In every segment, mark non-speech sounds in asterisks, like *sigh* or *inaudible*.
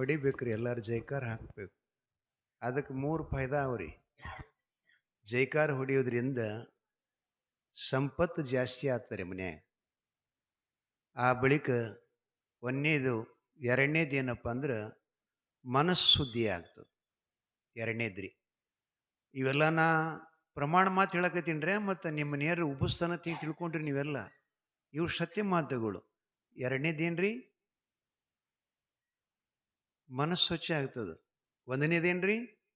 ಹೊಡಿಬೇಕ್ರಿ, ಎಲ್ಲರೂ ಜೈಕಾರ ಹಾಕಬೇಕು. ಅದಕ್ಕೆ ಮೂರು ಫಾಯ್ದಾ ಅವ್ರಿ. ಜೈಕಾರ ಹೊಡಿಯೋದ್ರಿಂದ ಸಂಪತ್ತು ಜಾಸ್ತಿ ಆಗ್ತಾರೆ ಮನ್ಯಾಗ ಆ ಬಳಿಕ ಒಂದನೇದು, ಎರಡನೇದು ಏನಪ್ಪ ಅಂದ್ರೆ ಮನಸ್ಸು ಶುದ್ಧಿ ಆಗ್ತದೆ. ಎರಡನೇದ್ರಿ. ಇವೆಲ್ಲ ನಾ ಪ್ರಮಾಣ ಮಾತು ಹೇಳಕತ್ತೀನ್ರೆ ಮತ್ತು ನಿಮ್ಮ ನೇರ ಉಪಸ್ಥಾನ ತಿಳ್ಕೊಂಡ್ರಿ ನೀವೆಲ್ಲ. ಇವು ಸತ್ಯ ಮಾತುಗಳು. ಎರಡನೇದೇನ್ರಿ ಮನಸ್ಸು ಸ್ವಚ್ಛ ಆಗ್ತದೆ. ಒಂದನೇದೇನ್ರಿ?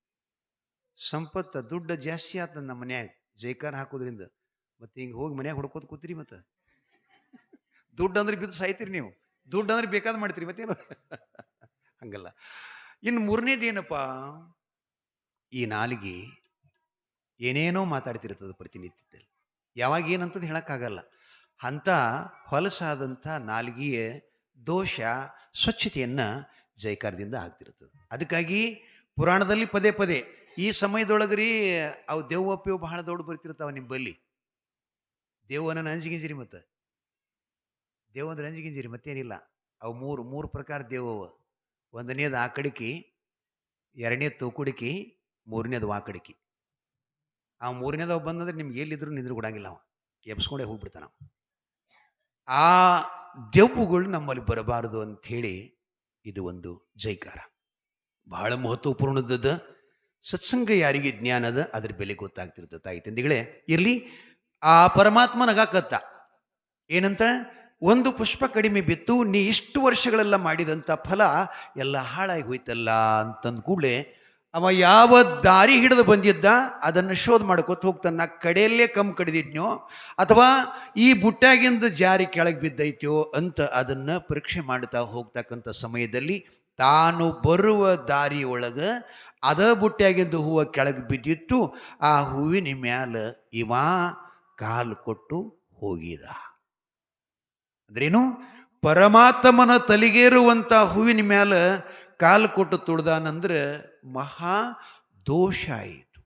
ಸಂಪತ್ತ, ದುಡ್ಡು ಜಾಸ್ತಿ ಆಗ್ತದೆ ನಮ್ಮ ಮನ್ಯಾಗ. ಜೈಕಾರ ಹಾಕೋದ್ರಿಂದ. ಮತ್ತೆ ಹಿಂಗೆ ಹೋಗಿ ಮನ್ಯಾಗ ಹೊಡ್ಕೋತ ಕೂತ್ರಿ ಮತ್ತೆ. ದುಡ್ಡು ಅಂದ್ರೆ ಬಿದ್ದು ಸಾಯ್ತೀರಿ ನೀವು. ದುಡ್ಡು ಅಂದ್ರೆ ಬೇಕಾದ್ ಮಾಡ್ತೀರಿ ಮತ್ತೇನು? *laughs* ಹಂಗಲ್ಲ. ಇನ್ನು ಮೂರನೇದೇನಪ್ಪ? ಈ ನಾಲಿಗೆ ಏನೇನೋ ಮಾತಾಡ್ತಿರ್ತದೆ ಪ್ರತಿನಿತ್ಯದಲ್ಲಿ. ಯಾವಾಗ ಏನಂತದ್ದು ಹೇಳೋಕ್ಕಾಗಲ್ಲ. ಅಂಥ ಹೊಲಸಾದಂಥ ನಾಲಿಗೆಯ ದೋಷ, ಸ್ವಚ್ಛತೆಯನ್ನ ಜೈಕಾರದಿಂದ ಆಗ್ತಿರ್ತದೆ ಅದಕ್ಕಾಗಿ ಪುರಾಣದಲ್ಲಿ ಪದೇ ಪದೇ ಈ ಸಮಯದೊಳಗ್ರಿ ಅವು ದೇವಪ್ಪಿವು ಬಹಳ ದೊಡ್ಡ ಬರ್ತಿರ್ತಾವ ನಿಮ್ ಬಲ್ಲಿ. ದೇವನ ಅಂಜಿಗಿಂಜಿರಿ ಮತ್ತೆ. ದೇವ ಅಂದ್ರೆ ಅಂಜಿಗಿಂಜಿರಿ ಮತ್ತೇನಿಲ್ಲ. ಅವು ಮೂರು ಮೂರು ಪ್ರಕಾರ ದೇವವ ಒಂದನೇದು ಆಕಡಿಕಿ ಎರಡನೇದು ತೂಕುಡಿಕಿ ಮೂರನೇದು ವಾಕಡಿಕಿ ಆ ಮೂರನೇದವ ಬಂದಂದ್ರೆ ನಿಮ್ಗೆ ಎಲ್ಲಿದ್ರು ನಿಂದ್ರು ಕೊಡಂಗಿಲ್ಲ ಅವ. ಎಬ್ಸ್ಕೊಂಡೇ ಹೋಗ್ಬಿಡ್ತಾನ ಆ ದೆವ್ವುಗಳು ನಮ್ಮಲ್ಲಿ ಬರಬಾರದು ಅಂತ ಹೇಳಿ ಇದು ಒಂದು ಜೈಕಾರ. ಬಹಳ ಮಹತ್ವಪೂರ್ಣದ ಸತ್ಸಂಗ ಯಾರಿಗೆ ಜ್ಞಾನದ ಅದ್ರ ಬೆಲೆ ಗೊತ್ತಾಗ್ತಿರ್ತದೆ. ತಾಯಿ ತಂದೆಗಳೇ, ಇರಲಿ, ಆ ಪರಮಾತ್ಮ ನಗಾಕತ್ತ. ಏನಂತ? ಒಂದು ಪುಷ್ಪ ಕಡಿಮೆ ಬಿತ್ತು, ನೀ ಇಷ್ಟು ವರ್ಷಗಳೆಲ್ಲ ಮಾಡಿದಂಥ ಫಲ ಎಲ್ಲ ಹಾಳಾಗಿ ಹೋಯ್ತಲ್ಲ ಅಂತಂದ ಕೂಡಲೇ ಅವ ಯಾವ ದಾರಿ ಹಿಡಿದು ಬಂದಿದ್ದ, ಅದನ್ನು ಶೋಧ ಮಾಡ್ಕೋತ ಹೋಗ್ತಾನ ಕಡೆಯಲ್ಲೇ ಕಮ್ ಕಡಿದಿದ್ನೋ, ಅಥವಾ ಈ ಬುಟ್ಟಾಗಿಂದ ಜಾರಿ ಕೆಳಗೆ ಬಿದ್ದೈತ್ಯೋ ಅಂತ ಅದನ್ನು ಪರೀಕ್ಷೆ ಮಾಡ್ತಾ ಹೋಗ್ತಕ್ಕಂಥ ಸಮಯದಲ್ಲಿ ತಾನು ಬರುವ ದಾರಿ ಒಳಗ ಅದ ಬುಟ್ಟ್ಯಾಗಿಂದ ಹೂವು ಕೆಳಗೆ ಬಿದ್ದಿತ್ತು, ಆ ಹೂವಿನ ಮ್ಯಾಲ ಇವ ಕಾಲು ಕೊಟ್ಟು ಹೋಗಿದ. ಅಂದ್ರೇನು? ಪರಮಾತ್ಮನ ತಲೆಗೇರುವಂಥ ಹೂವಿನ ಮ್ಯಾಲ ಕಾಲು ಕೊಟ್ಟು ತುಳ್ದಾನಂದ್ರೆ ಮಹಾ ದೋಷ ಆಯಿತು.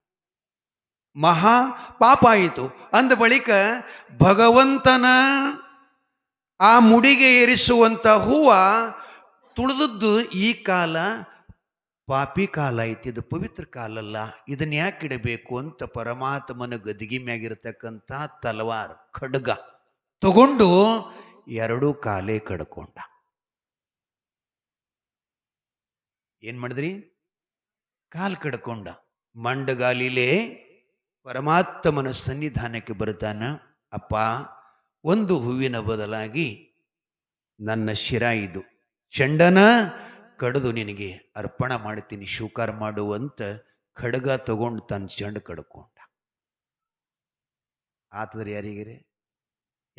ಮಹಾ ಪಾಪ ಆಯಿತು. ಅಂದ ಬಳಿಕ ಭಗವಂತನ ಆ ಮುಡಿಗೆ ಏರಿಸುವಂತ ಹೂವ ತುಳಿದದ್ದು ಈ ಕಾಲ ಪಾಪಿ ಕಾಲ ಐತಿ ಇದು ಪವಿತ್ರ ಕಾಲ ಅಲ್ಲ ಇದನ್ನ ಯಾಕೆ ಇಡಬೇಕು ಅಂತ ಪರಮಾತ್ಮನ ಗದಿಗೆ ಮ್ಯಾಗಿರ್ತಕ್ಕಂಥ ತಲವಾರ್ ಖಡ್ಗ ತಗೊಂಡು ಎರಡೂ ಕಾಲೇ ಕಡ್ಕೊಂಡ. ಏನ್ ಮಾಡಿದ್ರಿ? ಕಾಲ್ ಕಡ್ಕೊಂಡ. ಮಂಡಗಾಲಿಲೇ ಪರಮಾತ್ಮನ ಸನ್ನಿಧಾನಕ್ಕೆ ಬರುತ್ತಾನ. ಅಪ್ಪ, ಒಂದು ಹೂವಿನ ಬದಲಾಗಿ ನನ್ನ ಶಿರ ಇದು. ಚಂಡನ ಕಡಿದು ನಿನಗೆ ಅರ್ಪಣ ಮಾಡ್ತೀನಿ ಶುಕಾರ ಮಾಡುವಂತ ಖಡ್ಗ ತಗೊಂಡು ತನ್ನ ಚಂಡ ಕಡ್ಕೊಂಡ. ಆತದ್ರಿ ಯಾರಿಗಿರೆ?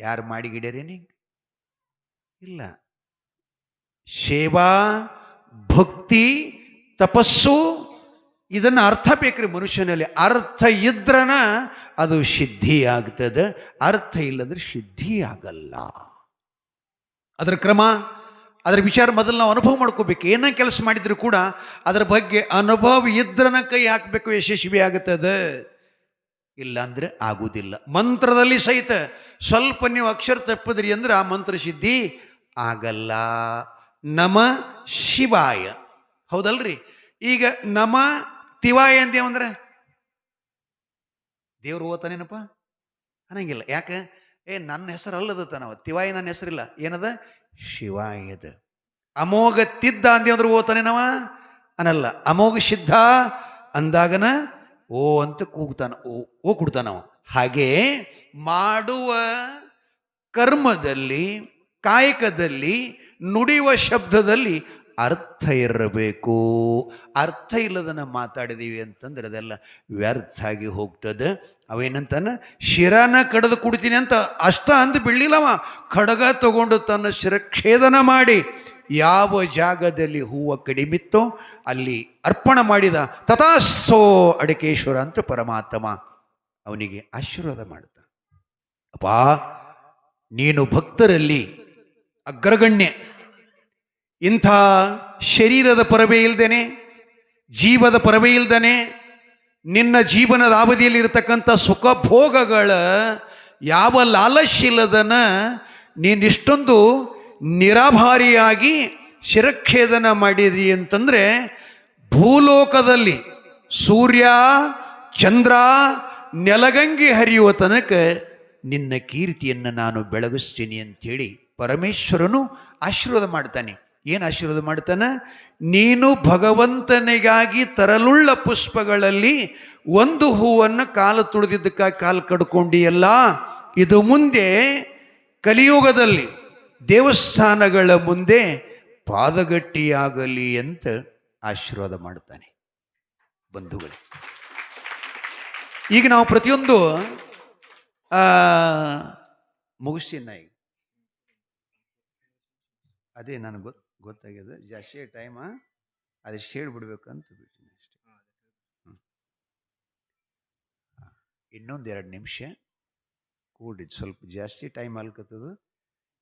ಯಾರು ಮಾಡಿಗಿಡ್ಯಾರೇನಿ ಇಲ್ಲ. ಸೇವಾ ಭಕ್ತಿ, ತಪಸ್ಸು, ಇದನ್ನು ಅರ್ಥ ಬೇಕ್ರಿ ಮನುಷ್ಯನಲ್ಲಿ. ಅರ್ಥ ಇದ್ರನ ಅದು ಸಿದ್ಧಿ ಆಗ್ತದೆ. ಅರ್ಥ ಇಲ್ಲದ್ರೆ ಸಿದ್ಧಿ ಆಗಲ್ಲ. ಅದರ ಕ್ರಮ, ಅದರ ವಿಚಾರ ಮೊದಲು ನಾವು ಅನುಭವ ಮಾಡ್ಕೋಬೇಕು. ಏನೇ ಕೆಲಸ ಮಾಡಿದರೂ ಕೂಡ ಅದರ ಬಗ್ಗೆ ಅನುಭವ ಇದ್ರನ ಕೈ ಹಾಕಬೇಕು, ಯಶಸ್ವಿ ಆಗುತ್ತದೆ ಇಲ್ಲ ಅಂದ್ರೆ ಆಗುವುದಿಲ್ಲ ಮಂತ್ರದಲ್ಲಿ ಸಹಿತ ಸ್ವಲ್ಪ ನೀವು ಅಕ್ಷರ ತಪ್ಪಿದ್ರಿ ಅಂದ್ರೆ ಆ ಮಂತ್ರ ಸಿದ್ಧಿ ಆಗಲ್ಲ. ನಮ ಶಿವಾಯ. ಹೌದಲ್ರಿ? ಈಗ ನಮ ತಿವಾಯ ಅಂತೇವಂದ್ರೆ ದೇವ್ರು ಓದ್ತಾನೇನಪ್ಪ? ಅನ್ನಂಗಿಲ್ಲ. ಯಾಕೆ? ಏ, ನನ್ನ ಹೆಸರು ಅಲ್ಲದ ನಾವು. ತಿವಾಯ ನನ್ನ ಹೆಸರಿಲ್ಲ. ಏನದ? ಶಿವಾಯದ. ಅಮೋಘ ತಿದ್ದ ಅಂತೇವಂದ್ರೆ ಓದ್ತಾನೆ ನಾವ? ಅನ್ನಲ್ಲ. ಅಮೋಘ ಸಿದ್ಧ ಅಂದಾಗನ ಓ ಅಂತ ಕೂಗ್ತಾನ. ಓ ಓ ಕೊಡ್ತಾನವ ಹಾಗೆ ಮಾಡುವ ಕರ್ಮದಲ್ಲಿ, ಕಾಯಕದಲ್ಲಿ ನುಡಿಯುವ ಶಬ್ದದಲ್ಲಿ ಅರ್ಥ ಇರಬೇಕು. ಅರ್ಥ ಇಲ್ಲದನ್ನು ಮಾತಾಡಿದೀವಿ ಅಂತಂದ್ರೆ ಅದೆಲ್ಲ ವ್ಯರ್ಥ ಆಗಿ ಹೋಗ್ತದೆ. ಅವೇನಂತಾನ? ಶಿರನ ಕಡಿದು ಕುಡಿತೀನಿ ಅಂತ ಅಷ್ಟ ಅಂದು ಬೀಳಿಲ್ಲವ ಖಡಗ ತಗೊಂಡು ತನ್ನ ಶಿರಕ್ಷೇದನ ಮಾಡಿ ಯಾವ ಜಾಗದಲ್ಲಿ ಹೂವು ಕಡಿಮಿತ್ತೋ ಅಲ್ಲಿ ಅರ್ಪಣ ಮಾಡಿದ ತಥಾಸ್ಸೋ ಅಡಕೇಶ್ವರ ಅಂತ ಪರಮಾತ್ಮ ಅವನಿಗೆ ಆಶೀರ್ವಾದ ಮಾಡ್ತಾನೆ ಅಪ್ಪ, ನೀನು ಭಕ್ತರಲ್ಲಿ ಅಗ್ರಗಣ್ಯ. ಇಂಥ ಶರೀರದ ಪರವೇ ಇಲ್ದೇನೆ, ಜೀವದ ಪರವೇ ಇಲ್ದೇನೆ, ನಿನ್ನ ಜೀವನದ ಅವಧಿಯಲ್ಲಿ ಇರತಕ್ಕಂಥ ಸುಖ ಭೋಗಗಳ ಯಾವ ಲಾಲಶೀಲದನ ನೀನಿಷ್ಟೊಂದು ನಿರಾಭಾರಿಯಾಗಿ ಶಿರಕ್ಷೇದನ ಮಾಡಿದಿ ಅಂತಂದರೆ ಭೂಲೋಕದಲ್ಲಿ ಸೂರ್ಯ, ಚಂದ್ರ, ನೆಲಗಂಗೆ ಹರಿಯುವ ತನಕ ನಿನ್ನ ಕೀರ್ತಿಯನ್ನು ನಾನು ಬೆಳಗಿಸ್ತೀನಿ ಅಂಥೇಳಿ ಪರಮೇಶ್ವರನು ಆಶೀರ್ವಾದ ಮಾಡ್ತಾನೆ. ಏನು ಆಶೀರ್ವಾದ ಮಾಡ್ತಾನೆ? ನೀನು ಭಗವಂತನಿಗಾಗಿ ತರಲುಳ್ಳ ಪುಷ್ಪಗಳಲ್ಲಿ ಒಂದು ಹೂವನ್ನು ಕಾಲು ತುಳಿದಿದ್ದಕ್ಕಾಗಿ ಕಾಲು ಕಡ್ಕೊಂಡಿಯಲ್ಲ, ಇದು ಮುಂದೆ ಕಲಿಯುಗದಲ್ಲಿ ದೇವಸ್ಥಾನಗಳ ಮುಂದೆ ಪಾದಗಟ್ಟಿಯಾಗಲಿ ಅಂತ ಆಶೀರ್ವಾದ ಮಾಡ್ತಾನೆ. ಬಂಧುಗಳೇ, ಈಗ ನಾವು ಪ್ರತಿಯೊಂದು ಮುಗಿಸ್ತೀನಿ ಈಗ. ಅದೇ ನನಗೆ ಗೊತ್ತು ಗೊತ್ತಾಗಿದೆ ಜಾಸ್ತಿ ಟೈಮ ಅದಿಷ್ಟು ಅಂತ ಬಿಟ್ಟಿನಿ ಅಷ್ಟೇ. ಹಾಂ. ಇನ್ನೊಂದು ಎರಡು ನಿಮಿಷ. ಕೂಡ್ರಿ ಸ್ವಲ್ಪ ಜಾಸ್ತಿ ಟೈಮ್ ಅಲ್ಕತ್ತದು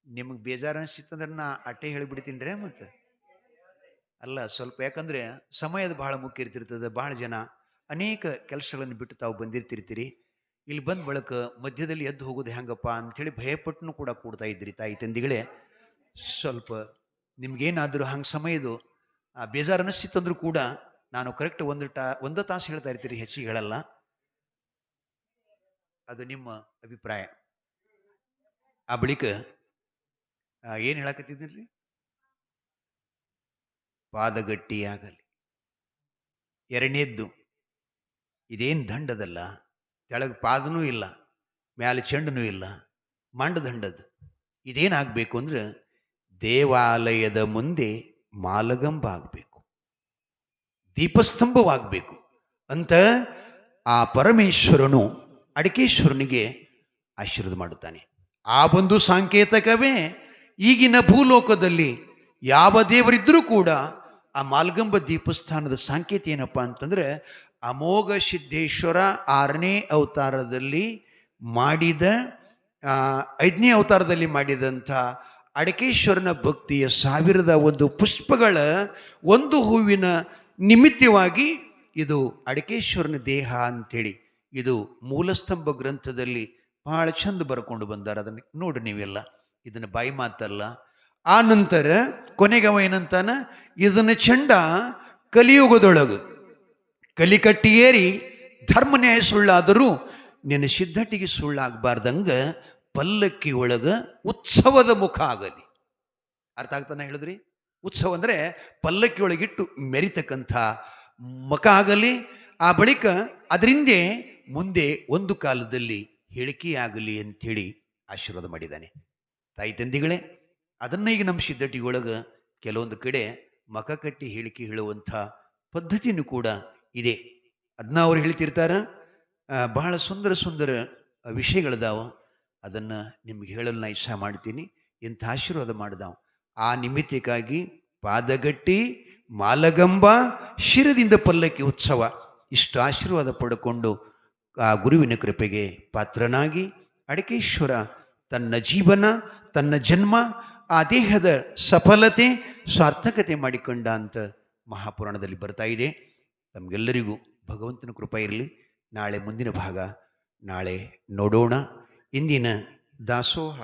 ನಿಮಗೆ ಬೇಜಾರು ಅನಿಸಿತ್ತಂದ್ರೆ ನಾ ಅಟ್ಟೆ ಹೇಳಿಬಿಡ್ತೀನಿ ರೀ ಮತ್ತೆ. ಅಲ್ಲ ಸ್ವಲ್ಪ ಯಾಕಂದರೆ ಸಮಯದ ಭಾಳ ಮುಖ್ಯ ಇರ್ತಿರ್ತದೆ ಭಾಳ ಜನ ಅನೇಕ ಕೆಲಸಗಳನ್ನು ಬಿಟ್ಟು ತಾವು ಬಂದಿರ್ತಿರ್ತೀರಿ. ಇಲ್ಲಿ ಬಂದ ಬಳಿಕ ಮಧ್ಯದಲ್ಲಿ ಎದ್ದು ಹೋಗೋದು ಹೆಂಗಪ್ಪ ಅಂಥೇಳಿ ಭಯಪಟ್ಟನು ಕೂಡ ಕೂಡ್ತಾ ಇದ್ರಿ ತಾಯಿ ತಂದಿಗಳೇ. ಸ್ವಲ್ಪ ನಿಮ್ಗೇನಾದರೂ ಹಂಗೆ ಸಮಯದು ಆ, ಬೇಜಾರು ಅನಿಸ್ತಿತ್ತಂದ್ರೂ ಕೂಡ ನಾನು ಕರೆಕ್ಟ್ ಒಂದು ಟಾ ಒಂದು ತಾಸು ಹೇಳ್ತಾ ಇರ್ತೀರಿ ಹೆಚ್ಚಿಗೆ ಹೇಳಲ್ಲ. ಅದು ನಿಮ್ಮ ಅಭಿಪ್ರಾಯ. ಆ ಬಳಿಕ ಏನು ಹೇಳಕತ್ತಿದ್ದೀರಿ? ಪಾದಗಟ್ಟಿಯಾಗಲಿ. ಎರಡನೇದ್ದು ಇದೇನು ದಂಡದಲ್ಲ ಕೆಳಗೆ ಪಾದನೂ ಇಲ್ಲ ಮ್ಯಾಲೆ ಚೆಂಡನೂ ಇಲ್ಲ ಮಂಡ ದಂಡದ ಇದೇನಾಗಬೇಕು ಅಂದ್ರೆ ದೇವಾಲಯದ ಮುಂದೆ ಮಾಲಗಂಬ ಆಗಬೇಕು ದೀಪಸ್ತಂಭವಾಗಬೇಕು ಅಂತ ಆ ಪರಮೇಶ್ವರನು ಅಡಿಕೇಶ್ವರನಿಗೆ ಆಶೀರ್ವಾದ ಮಾಡುತ್ತಾನೆ. ಆ ಒಂದು ಸಾಂಕೇತಕವೇ ಈಗಿನ ಭೂಲೋಕದಲ್ಲಿ ಯಾವ ದೇವರಿದ್ದರೂ ಕೂಡ ಆ ಮಾಲ್ಗಂಬ ದೀಪಸ್ಥಾನದ ಸಾಂಕೇತ ಏನಪ್ಪ ಅಂತಂದರೆ ಅಮೋಘ ಸಿದ್ದೇಶ್ವರ ಆರನೇ ಅವತಾರದಲ್ಲಿ ಮಾಡಿದ ಐದನೇ ಅವತಾರದಲ್ಲಿ ಮಾಡಿದಂಥ ಅಡಕೇಶ್ವರನ ಭಕ್ತಿಯ ಸಾವಿರದ ಒಂದು ಪುಷ್ಪಗಳ ಒಂದು ಹೂವಿನ ನಿಮಿತ್ತವಾಗಿ ಇದು ಅಡಕೇಶ್ವರನ ದೇಹ ಅಂಥೇಳಿ ಇದು ಮೂಲಸ್ತಂಭ ಗ್ರಂಥದಲ್ಲಿ ಬಹಳ ಚಂದ ಬರ್ಕೊಂಡು ಬಂದಾರ. ಅದನ್ನು ನೋಡಿ ನೀವೆಲ್ಲ. ಇದನ್ನು ಬಾಯಿ ಮಾತಲ್ಲ. ಆ ನಂತರ ಕೊನೆಗವ ಏನಂತಾನ? ಇದನ್ನ ಚಂಡ ಕಲಿಯುಗದೊಳಗು ಕಲಿಕಟ್ಟಿಯೇರಿ ಧರ್ಮ ನ್ಯಾಯ ಸುಳ್ಳಾದರೂ ನಿನ್ನ ಸಿದ್ಧಟಿಗೆ ಸುಳ್ಳಾಗಬಾರ್ದಂಗ ಪಲ್ಲಕ್ಕಿ ಒಳಗ ಉತ್ಸವದ ಮುಖ ಆಗಲಿ. ಅರ್ಥ ಆಗ್ತಾನೆ ಹೇಳಿದ್ರಿ? ಉತ್ಸವ ಅಂದರೆ ಪಲ್ಲಕ್ಕಿ ಒಳಗಿಟ್ಟು ಮೆರಿತಕ್ಕಂಥ ಮುಖ ಆಗಲಿ, ಆ ಬಳಿಕ ಅದರಿಂದ ಮುಂದೆ ಒಂದು ಕಾಲದಲ್ಲಿ ಹೇಳಿಕೆಯಾಗಲಿ ಅಂಥೇಳಿ ಆಶೀರ್ವಾದ ಮಾಡಿದ್ದಾನೆ. ತಾಯಿ ತಂದಿಗಳೇ, ಅದನ್ನ ಈಗ ನಮ್ಮ ಸಿದ್ಧಟಿಗೊಳಗೆ ಕೆಲವೊಂದು ಕಡೆ ಮಕ ಕಟ್ಟಿ ಹೇಳಿಕೆ ಹೇಳುವಂಥ ಪದ್ಧತಿನೂ ಕೂಡ ಇದೆ. ಅದನ್ನ ಅವ್ರು ಹೇಳ್ತಿರ್ತಾರ ಬಹಳ ಸುಂದರ ಸುಂದರ ವಿಷಯಗಳದಾವ. ಅದನ್ನು ನಿಮ್ಗೆ ಹೇಳಲು ನಾ ಇಷ್ಟ ಮಾಡ್ತೀನಿ. ಇಂಥ ಆಶೀರ್ವಾದ ಮಾಡಿದವು. ಆ ನಿಮಿತ್ತಕ್ಕಾಗಿ ಪಾದಗಟ್ಟಿ, ಮಾಲಗಂಬ, ಶಿರದಿಂದ ಪಲ್ಲಕ್ಕಿ ಉತ್ಸವ ಇಷ್ಟು ಆಶೀರ್ವಾದ ಪಡ್ಕೊಂಡು ಆ ಗುರುವಿನ ಕೃಪೆಗೆ ಪಾತ್ರನಾಗಿ ಅಡಕೇಶ್ವರ ತನ್ನ ಜೀವನ, ತನ್ನ ಜನ್ಮ, ಆ ದೇಹದ ಸಫಲತೆ, ಸಾರ್ಥಕತೆ ಮಾಡಿಕೊಂಡ ಅಂತ ಮಹಾಪುರಾಣದಲ್ಲಿ ಬರ್ತಾ ಇದೆ. ತಮಗೆಲ್ಲರಿಗೂ ಭಗವಂತನ ಕೃಪೆ ಇರಲಿ. ನಾಳೆ ಮುಂದಿನ ಭಾಗ ನಾಳೆ ನೋಡೋಣ. ಇಂದಿನ ದಾಸೋಹ